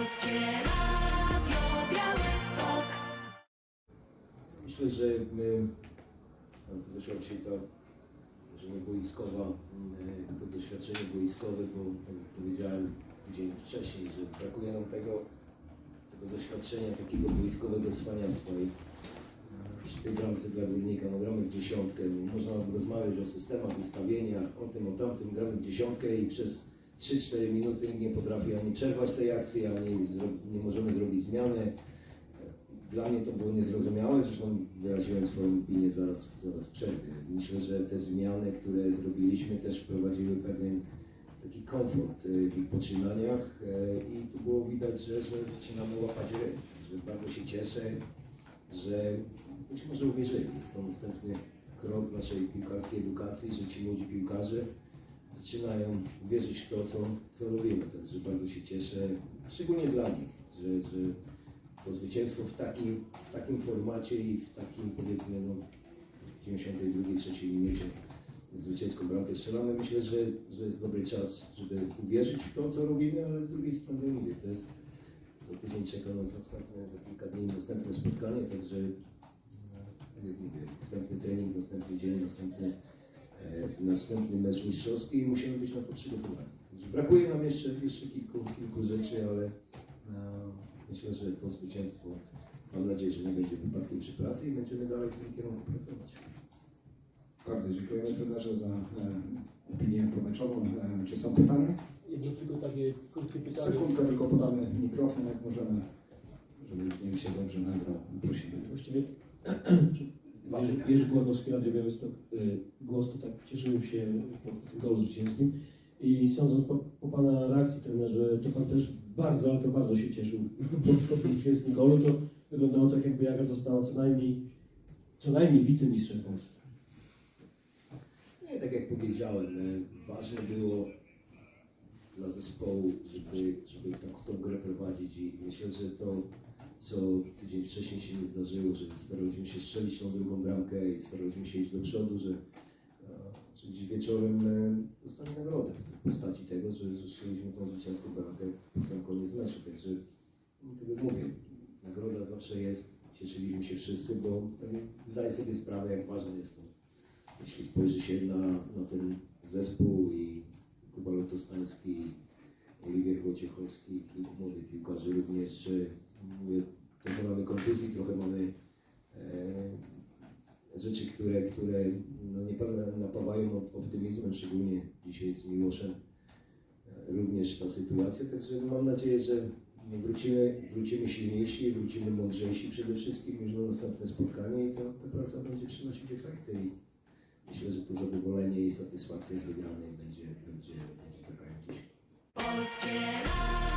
Polskie Radio Białystok. Myślę, że my, to wyszła dzisiaj ta, że nie boiskowa, mm, to doświadczenie boiskowe, bo powiedziałem tydzień wcześniej, że brakuje nam tego, tego doświadczenia takiego boiskowego cwaniactwa przy tej bramce dla górnika, no gramy w dziesiątkę, można rozmawiać o systemach, ustawieniach, o tym, o tamtym, gramy w dziesiątkę i przez 3-4 minuty nie potrafi ani przerwać tej akcji, ani nie możemy zrobić zmiany. Dla mnie to było niezrozumiałe, zresztą wyraziłem swoją opinię zaraz, zaraz w przerwie. Myślę, że te zmiany, które zrobiliśmy też wprowadziły pewien taki komfort e, w ich poczynaniach e, i tu było widać, że, że zaczynamy łapać ryb, że bardzo się cieszę, że być może uwierzyli. Jest to następny krok naszej piłkarskiej edukacji, że ci młodzi piłkarze zaczynają wierzyć w to, co, co robimy. Także bardzo się cieszę, szczególnie dla nich, że, że to zwycięstwo w takim, w takim formacie i w takim powiedzmy no, 92 trzeciej minucie zwycięską bramkę strzelamy. Myślę, że, że jest dobry czas, żeby uwierzyć w to, co robimy, ale z drugiej strony mówię, to jest za tydzień czeka nas następne, za kilka dni następne spotkanie, także tak jak mówię, następny trening, następny dzień, następny, następny mecz mistrzowski i musimy być na to przygotowani. Brakuje nam jeszcze, jeszcze kilku, kilku rzeczy, ale e, myślę, że to zwycięstwo mam nadzieję, że nie będzie wypadkiem przy pracy i będziemy dalej w tym kierunku pracować. Bardzo dziękujemy trenerze za e, opinię pomeczową. E, czy są pytania? Jedno tylko takie krótkie pytanie. Sekundkę tylko podamy mikrofon, jak możemy, żeby film się dobrze nagrał. Prosimy. Właściwie Jerzy- Jerzy Głodowski, Radio Białystok, y, głos to tak cieszyłem się po tym golu zwycięskim i sądząc po, po Pana reakcji trenerze, to Pan też bardzo, ale to bardzo się cieszył po, tym zwycięskim golu, to wyglądało tak jakby Jaga została co najmniej co najmniej wicemistrzem Polski. Nie, tak jak powiedziałem, e, ważne było dla zespołu, żeby, żeby tak tą grę prowadzić i myślę, że to, co tydzień wcześniej się nie zdarzyło, że staraliśmy się strzelić tą drugą bramkę i staraliśmy się iść do przodu, że, e, dziś wieczorem e, dostali nagrodę w postaci tego, że, że strzeliliśmy tą zwycięską bramkę pod sam koniec meczu, także no, tak jak mówię, nagroda zawsze jest, cieszyliśmy się wszyscy, bo tak zdaję sobie sprawę, jak ważne jest to jeśli spojrzy się na, na ten zespół i Kuba Lotostański, Oliwier Wojciechowski, młodych piłkarzy również, mówię, trochę mamy kontuzji, trochę mamy e, rzeczy, które, które no, nie pana- napawają op- optymizmem, szczególnie dzisiaj z Miłoszem e, również ta sytuacja, także mam nadzieję, że wrócimy, wrócimy silniejsi, wrócimy mądrzejsi przede wszystkim już na następne spotkanie i ta, ta praca będzie przynosić efekty. I, Myślę, że to zadowolenie i satysfakcja z wygranej będzie, będzie, będzie taka jak dziś.